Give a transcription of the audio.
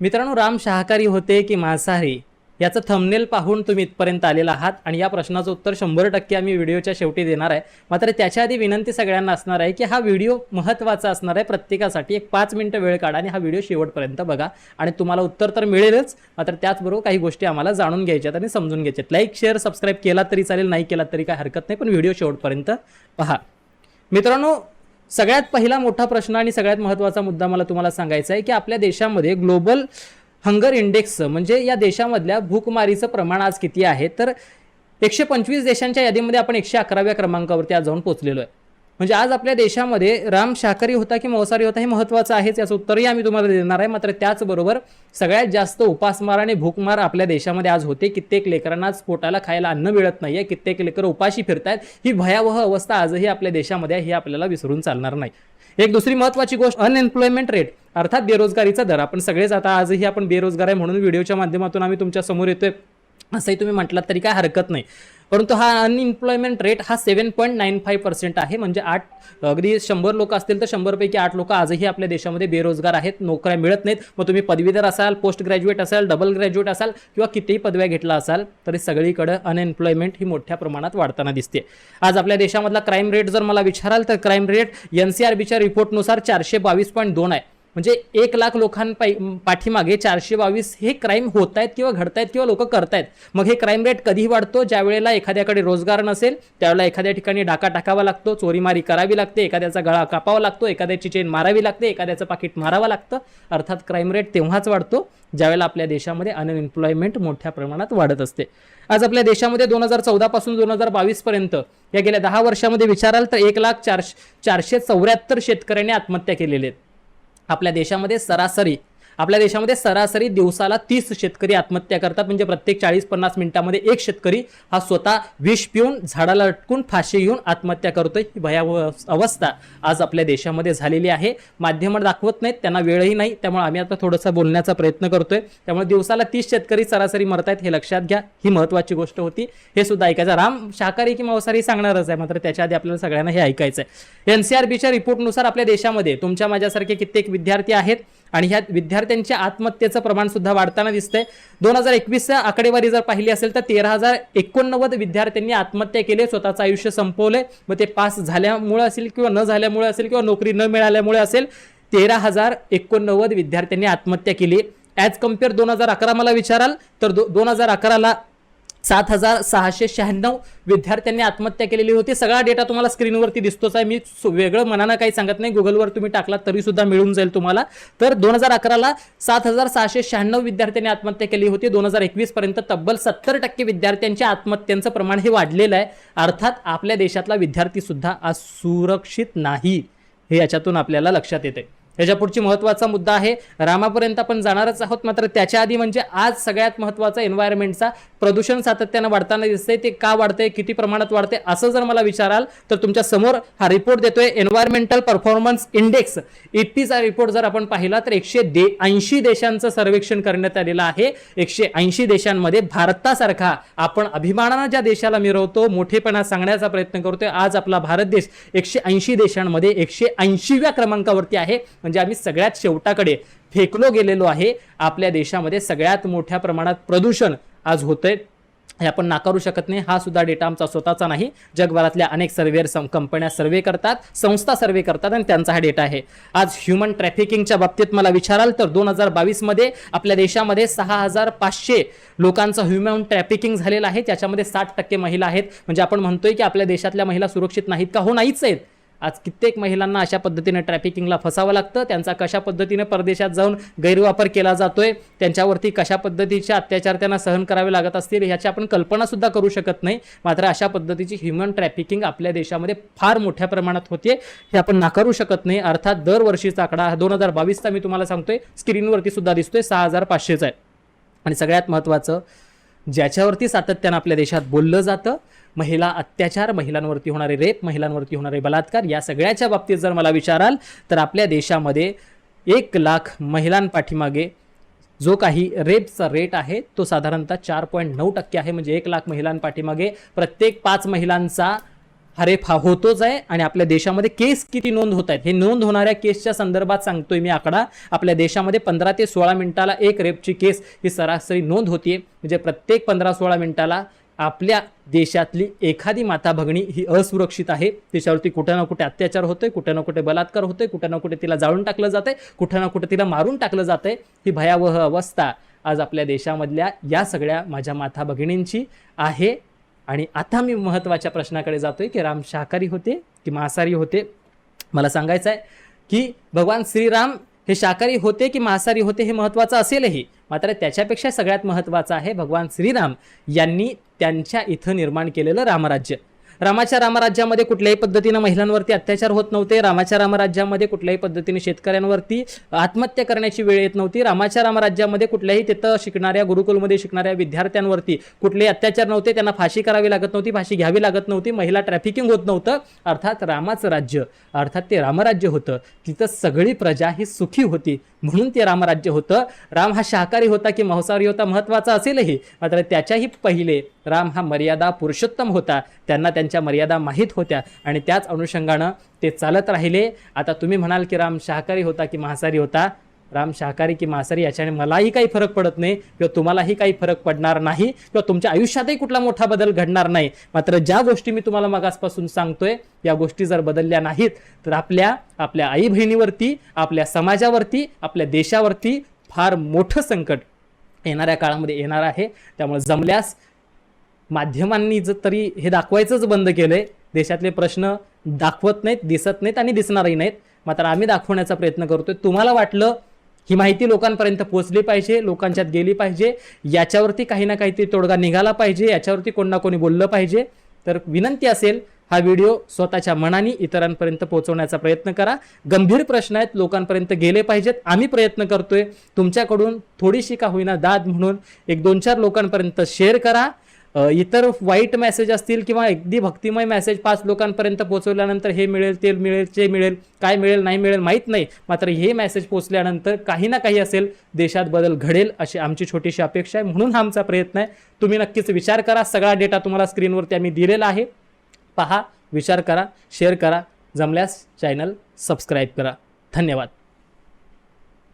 मित्रांनो राम शाकाहारी होते की मांसाहारी? याचं थंबनेल पाहून तुम्ही इथपर्यंत आलेला आहात आणि या प्रश्नाचं उत्तर शंभर टक्के आम्ही व्हिडिओच्या शेवटी देणार आहे. मात्र त्याच्या आधी विनंती सगळ्यांना असणार आहे की हा व्हिडिओ महत्त्वाचा असणार आहे. प्रत्येकासाठी एक पाच मिनटं वेळ काढा आणि हा व्हिडिओ शेवटपर्यंत बघा. आणि तुम्हाला उत्तर तर मिळेलच मात्र त्याचबरोबर काही गोष्टी आम्हाला जाणून घ्यायच्यात आणि समजून घ्यायच्यात लाईक शेअर सबस्क्राईब केला तरी चालेल नाही केला तरी काय हरकत नाही पण व्हिडिओ शेवटपर्यंत पहा. मित्रांनो सगळ्यात पहिला मोठा प्रश्न आणि सगळ्यात महत्त्वाचा मुद्दा मला तुम्हाला सांगायचा आहे की आपल्या देशामध्ये ग्लोबल हंगर इंडेक्स म्हणजे या देशामधल्या भूकमारीचं प्रमाण आज किती आहे? तर एकशे पंचवीस देशांच्या यादीमध्ये आपण एकशे अकराव्या क्रमांकावरती आज जाऊन पोचलेलो आहे. म्हणजे आज आपल्या देशामध्ये राम शाकाहारी होता की मांसाहारी होता हे महत्त्वाचं आहेच याचं उत्तरही आम्ही तुम्हाला देणार आहे. मात्र त्याचबरोबर सगळ्यात जास्त उपासमार आणि भूकमार आपल्या देशामध्ये आज होते. कित्येक लेकरांनाच पोटाला खायला अन्न मिळत नाही आहे कित्येक लेकरं उपाशी फिरतायत. ही भयावह अवस्था आजही आपल्या देशामध्ये आहे हे आपल्याला विसरून चालणार नाही. एक दुसरी महत्त्वाची गोष्ट अनएम्प्लॉयमेंट रेट अर्थात बेरोजगारीचा दर. आपण सगळेच आता आजही आपण बेरोजगार आहे म्हणून व्हिडिओच्या माध्यमातून आम्ही तुमच्यासमोर येतोय. असंही तुम्ही म्हटलात तरी काय हरकत नाही. परंतु हा अनएम्प्लॉयमेंट रेट हा seven point nine five percent आहे. म्हणजे आठ अगदी शंभर लोक असतील तर शंभरपैकी आठ लोक आजही आपल्या देशामध्ये बेरोजगार आहेत नोकऱ्या मिळत नाहीत. मग तुम्ही पदवीधर असाल पोस्ट ग्रॅज्युएट असाल डबल ग्रॅज्युएट असाल किंवा कितीही पदव्या घेतला असाल तरी सगळीकडं अनएम्प्लॉयमेंट ही मोठ्या प्रमाणात वाढताना दिसते आज आपल्या देशामधला क्राईम रेट जर मला विचाराल तर crime rate N C R बीच्या रिपोर्टनुसार चारशे बावीस पॉईंट दोन आहे. म्हणजे एक लाख लोकांपाई पाठीमागे चारशे बावीस हे क्राईम होत आहेत किंवा घडत आहेत किंवा लोक करतायत. मग हे क्राईम रेट कधी वाढतो? ज्या वेळेला एखाद्याकडे रोजगार नसेल त्यावेळेला एखाद्या ठिकाणी डाका टाकावा लागतो चोरीमारी करावी लागते एखाद्याचा गळा कापावा लागतो एखाद्याची चेन मारावी लागते एखाद्याचं पाकिट मारावं लागतं. अर्थात क्राईम रेट तेव्हाच वाढतो ज्यावेळेला आपल्या देशामध्ये अनएम्प्लॉयमेंट मोठ्या प्रमाणात वाढत असते. आज आपल्या देशामध्ये दोन हजार चौदापासून दोन हजार बावीसपर्यंत या गेल्या दहा वर्षामध्ये विचाराल तर एक लाख चारशे चारशे चौऱ्याहत्तर शेतकऱ्यांनी आत्महत्या केलेल्या आहेत. आपल्या देशामध्ये सरासरी आपल्या देशामध्ये सरासरी दिवसाला तीस शेतकरी आत्महत्या करतात. म्हणजे प्रत्येक चाळीस पन्नास मिनिटामध्ये एक शेतकरी हा स्वतः विष पिऊन झाडाला अटकून फाशी घेऊन आत्महत्या करतोय. ही भयावह अवस्था आज आपल्या देशामध्ये झालेली आहे. माध्यमं दाखवत नाहीत त्यांना वेळही नाही. त्यामुळे आम्ही आता थोडंसं बोलण्याचा प्रयत्न करतोय. त्यामुळे दिवसाला तीस शेतकरी सरासरी मरतायत हे लक्षात घ्या. ही महत्त्वाची गोष्ट होती. हे सुद्धा ऐकायचं. राम शाकाहारी की मांसाहारी सांगणारच आहे. मात्र त्याच्या आधी आपल्याला सगळ्यांना हे ऐकायचं आहे. एन सी आर बीच्या रिपोर्टनुसार आपल्या देशामध्ये तुमच्या माझ्यासारखे कित्येक विद्यार्थी आहेत. आणि ह्या विद्यार्थी विद्यार्थ्यांच्या आत्महत्येचं प्रमाण सुद्धा वाढताना दिसतंय. दोन हजार एकवीसच्या आकडेवारी जर पाहिली असेल तर तेरा हजार एकोणनव्वद विद्यार्थ्यांनी आत्महत्या केली. स्वतःचं आयुष्य संपवलंय. मग ते पास झाल्यामुळे असेल किंवा न झाल्यामुळे असेल किंवा नोकरी न मिळाल्यामुळे असेल तेरा हजार एकोणनव्वद विद्यार्थ्यांनी आत्महत्या केली. ॲज कंपेअर दोन हजार अकरा मला विचाराल तर दो दोन हजार अकराला सात हजार सहाशे शहाण्णव विद्यार्थ्यांनी आत्महत्या केलेली होती. सगळा डेटा तुम्हाला स्क्रीनवरती दिसतोच आहे. मी सु- वेगळं मनानं काही सांगत नाही. गुगलवर तुम्ही टाकलात तरी सुद्धा मिळून जाईल तुम्हाला. तर दोन हजार अकराला सात हजार सहाशे शहाण्णव विद्यार्थ्यांनी आत्महत्या केली होती. दोन हजार एकवीस पर्यंत तब्बल सत्तर टक्के विद्यार्थ्यांच्या आत्महत्यांचं प्रमाण हे वाढलेलं आहे. अर्थात आपल्या देशातला विद्यार्थी सुद्धा आज सुरक्षित नाही. हे याच्यातून आपल्याला लक्षात येते याच्या पुढची महत्त्वाचा मुद्दा आहे. रामापर्यंत आपण जाणारच आहोत. मात्र त्याच्या आधी म्हणजे आज सगळ्यात महत्त्वाचा एन्व्हायरमेंटचा प्रदूषण सातत्यानं वाढताना दिसतंय. ते का वाढतंय? किती प्रमाणात वाढते असं जर मला विचाराल तर तुमच्यासमोर हा रिपोर्ट देतोय एन्व्हायरमेंटल परफॉर्मन्स इंडेक्स ईपीचा रिपोर्ट जर आपण पाहिला तर एकशे दे ऐंशी देशांचं सर्वेक्षण करण्यात आलेलं आहे. एकशे ऐंशी देशांमध्ये भारतासारखा आपण अभिमानानं ज्या देशाला मिरवतो मोठेपणा सांगण्याचा प्रयत्न करतोय. आज आपला भारत देश एकशे ऐंशी देशांमध्ये एकशे ऐंशीव्या क्रमांकावरती आहे. म्हणजे आम्ही सगळ्यात शेवटाकडे फेकलो गेलेलो आहे. आपल्या देशामध्ये सगळ्यात मोठ्या प्रमाणात प्रदूषण आज होतंय. हे आपण नाकारू शकत नाही. हा सुद्धा डेटा आमचा स्वतःचा नाही. जगभरातल्या अनेक सर्वेअर कंपन्या सर्वे करतात संस्था सर्वे करतात आणि त्यांचा हा डेटा आहे. आज ह्युमन ट्रॅफिकिंगच्या बाबतीत मला विचाराल तर दोन हजार बावीसमध्ये आपल्या देशामध्ये सहा हजार पाचशे लोकांचं ह्युमन ट्रॅफिकिंग झालेलं आहे. त्याच्यामध्ये साठ टक्के महिला आहेत. म्हणजे आपण म्हणतोय की आपल्या देशातल्या महिला सुरक्षित नाहीत का? हो नाहीच आहेत. आज कित्येक महिलांना अशा पद्धतीने ट्रॅफिकिंगला फसावं लागतं. त्यांचा कशा पद्धतीने परदेशात जाऊन गैरवापर केला जातोय त्यांच्यावरती कशा पद्धतीचे अत्याचार त्यांना सहन करावे लागत असतील ह्याची आपण कल्पनासुद्धा करू शकत नाही. मात्र अशा पद्धतीची ह्युमन ट्रॅफिकिंग आपल्या देशामध्ये फार मोठ्या प्रमाणात होते हे आपण नाकारू शकत नाही. अर्थात दरवर्षीचा आकडा दोन हजार बावीसचा मी तुम्हाला सांगतोय स्क्रीनवरती सुद्धा दिसतोय सहा हजार पाचशेचा आहे. आणि सगळ्यात महत्त्वाचं ज्याच्यावरती सातत्यानं आपल्या देशात बोललं जातं महिला अत्याचार महिलांवरती होणारे रेप महिलांवरती होणारे बलात्कार या सगळ्याच्या बाबतीत जर मला विचाराल तर आपल्या देशामध्ये एक लाख महिलांपाठीमागे जो काही रेपचा रेट आहे तो साधारणतः चार पॉईंट नऊ टक्के आहे. म्हणजे एक लाख महिलांपाठीमागे प्रत्येक पाच महिलांचा हा हा होतोच आहे आणि आपल्या देशामध्ये केस किती नोंद होत आहेत? हे नोंद होणाऱ्या केसच्या संदर्भात सांगतोय मी आकडा. आपल्या देशामध्ये पंधरा ते सोळा मिनिटाला एक रेपची केस ही सरासरी नोंद होतीये. म्हणजे प्रत्येक पंधरा सोळा मिनिटाला आपल्या देशातली एखादी माता भगिनी ही असुरक्षित आहे. तिच्यावरती कुठे ना कुठे अत्याचार होतोय कुठे ना कुठे बलात्कार होतोय कुठे ना कुठे तिला जाळून टाकलं जातंय कुठे ना कुठे तिला मारून टाकलं जातंय. ही भयावह अवस्था आज आपल्या देशामधल्या या सगळ्या माझ्या माता भगिनींची आहे. आणि आता मी महत्त्वाच्या प्रश्नाकडे जातोय की राम शाकाहारी होते की मांसाहारी होते. मला सांगायचं आहे की भगवान श्रीराम हे शाकाहारी होते की मांसाहारी होते हे महत्त्वाचं असेलही. मात्र त्याच्यापेक्षा सगळ्यात महत्त्वाचं आहे भगवान श्रीराम यांनी त्यांच्या इथं निर्माण केलेलं रामराज्य. रामाच्या रामराज्यामध्ये कुठल्याही पद्धतीनं महिलांवरती अत्याचार होत नव्हते. रामाच्या रामराज्यामध्ये कुठल्याही पद्धतीने शेतकऱ्यांवरती आत्महत्या करण्याची वेळ येत नव्हती. रामाच्या रामराज्यामध्ये कुठल्याही तिथं शिकणाऱ्या गुरुकुलमध्ये शिकणाऱ्या विद्यार्थ्यांवरती कुठलेही अत्याचार नव्हते. त्यांना फाशी करावी लागत नव्हती फाशी घ्यावी लागत नव्हती. महिला ट्रॅफिकिंग होत नव्हतं. अर्थात रामाचं राज्य अर्थात ते रामराज्य होतं. तिथं सगळी प्रजा ही सुखी होती म्हणून ते रामराज्य होतं. राम हा शाकाहारी होता की मांसाहारी होता महत्त्वाचा असेलही. मात्र त्याच्याही पहिले राम हा मर्यादा पुरुषोत्तम होता. त्यांना त्यांच्या मर्यादा माहीत होत्या. आणि त्याच अनुषंगानं ते चालत राहिले. आता तुम्ही म्हणाल की राम शाकाहारी होता की मांसाहारी होता? राम शाकाहारी की मांसाहारी याच्याने मलाही काही फरक पडत नाही किंवा तुम्हालाही काही फरक पडणार नाही किंवा तुमच्या आयुष्यातही कुठला मोठा बदल घडणार नाही. मात्र ज्या गोष्टी मी तुम्हाला मगासपासून सांगतोय या गोष्टी जर बदलल्या नाहीत तर आपल्या आपल्या आई बहिणीवरती आपल्या समाजावरती आपल्या देशावरती फार मोठं संकट येणाऱ्या काळामध्ये येणार आहे. त्यामुळे जमल्यास माध्यमांनी जर तरी हे दाखवायचंच बंद केलंय. देशातले प्रश्न दाखवत नाहीत दिसत नाहीत आणि दिसणारही नाहीत. मात्र आम्ही दाखवण्याचा प्रयत्न करतोय. तुम्हाला वाटलं ही माहिती लोकांपर्यंत पोहोचली पाहिजे लोकांच्यात गेली पाहिजे याच्यावरती काही ना काहीतरी तोडगा निघाला पाहिजे याच्यावरती कोण ना कोणी बोललं पाहिजे. तर विनंती असेल हा व्हिडिओ स्वतःच्या मनाने इतरांपर्यंत पोहोचवण्याचा प्रयत्न करा. गंभीर प्रश्न आहेत लोकांपर्यंत गेले पाहिजेत. आम्ही प्रयत्न करतोय. तुमच्याकडून थोडीशी का होईना दाद म्हणून एक दोन चार लोकांपर्यंत शेअर करा. इतर वाईट मेसेज असतील किंवा अगदी भक्तिमय मेसेज पाच लोकांपर्यंत पोहोचवल्यानंतर हे मिळेल ते मिळेल जे मिळेल काय मिळेल नाही मिळेल माहीत नाही. मात्र हे मेसेज पोचल्यानंतर काही ना काही असेल देशात बदल घडेल अशी आमची छोटीशी अपेक्षा आहे. म्हणून हा आमचा प्रयत्न आहे. तुम्ही नक्कीच विचार करा. सगळा डेटा तुम्हाला स्क्रीनवरती आम्ही दिलेला आहे. पहा विचार करा शेअर करा. जमल्यास चॅनल सबस्क्राईब करा. धन्यवाद.